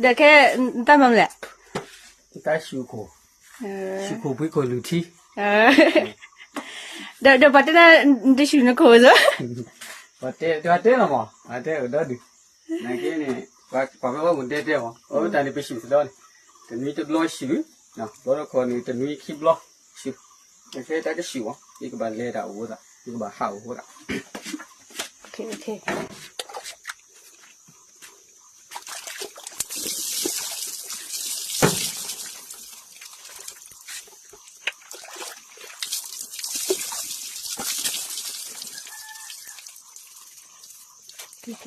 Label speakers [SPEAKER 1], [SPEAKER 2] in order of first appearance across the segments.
[SPEAKER 1] ဒါကဲတမ်းမလဲ
[SPEAKER 2] ဒါရှူကို
[SPEAKER 1] ရှူ
[SPEAKER 2] ကိုဘွေးကိုလူတီ
[SPEAKER 1] ဒါဒါပတ်တဲ့ဒါရှူနကိုဇ
[SPEAKER 2] ပတ်တဲ့ဒါတဲ့နော်မအတဲ့ဒါဒီနိုင်ကင်းနေဘာဘာမမွန်တဲ့တဲ့မအော်တာနေပရှိစတော့တနွီတဘလော့ရှူနော်ဘောရခေါ်နေတနွီခီဘလော့ရှူဒါကဲဒါရှူဝဒီကဘာလဲတာဝဒါဒီကဘာဟာဝဒါโอ
[SPEAKER 1] เคโอเค ya,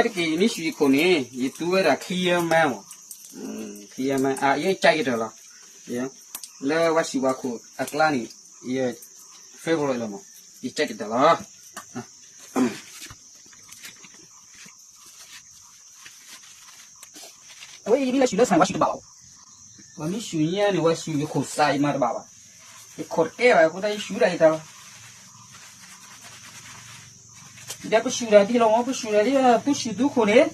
[SPEAKER 2] begini sih konin itu adalah kiai mau, kiai, ah ya cekidot lah, ya, lewat siwaku akhirnya, ya Februari lama, cekidot lah. Wei, dia sudah sampai waktu berapa? Kami sudahnya nih waktu sih kusai malam. खोरके भाई को तो शूर आई था जब शूर आई थी लोगों को शूर आई तू शिदू खोने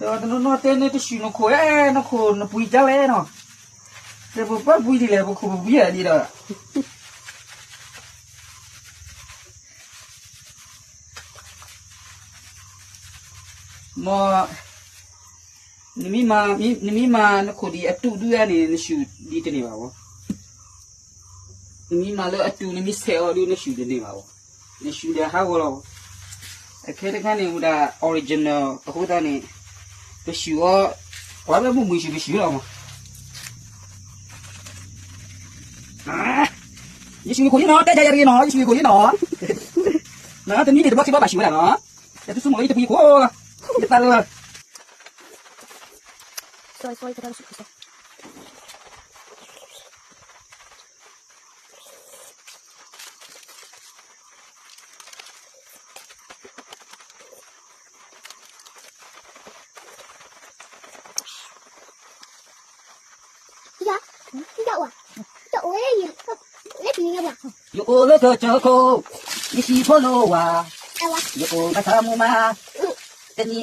[SPEAKER 2] तो तो नो तेने तो शिनो खोया नो खो नो पुई जा ले नो ते बो पर पुई दिले बो खो पुई आ दिला मो नमी मा नमी मा नो खो दी अटू दू या ने शू दी तने बाबा နီမလည်းအတူနီဆယ်အော်ဒီနဲ့ရှူတယ်နေပါဘူးနေရှူတယ်ဟာကတော့အခဲတခန်းနေဦးတာ original အခုတည်းနေပရှူရောဘာပဲမှုမှုရှိပရှူတော့မယေရှုကိုရနော်တဲ့ကြရရနော်ယေရှုကိုရနော်နော်တနည်းတော့ဘာဘာရှိမလားနော်တူစုမလေးတပီကိုလာတတလာ
[SPEAKER 1] ဆိုဆိုတတလာ
[SPEAKER 2] ကချကိုယေရှုဖလိုဝါ
[SPEAKER 3] 哎哇，
[SPEAKER 2] ယောကသမမတနီ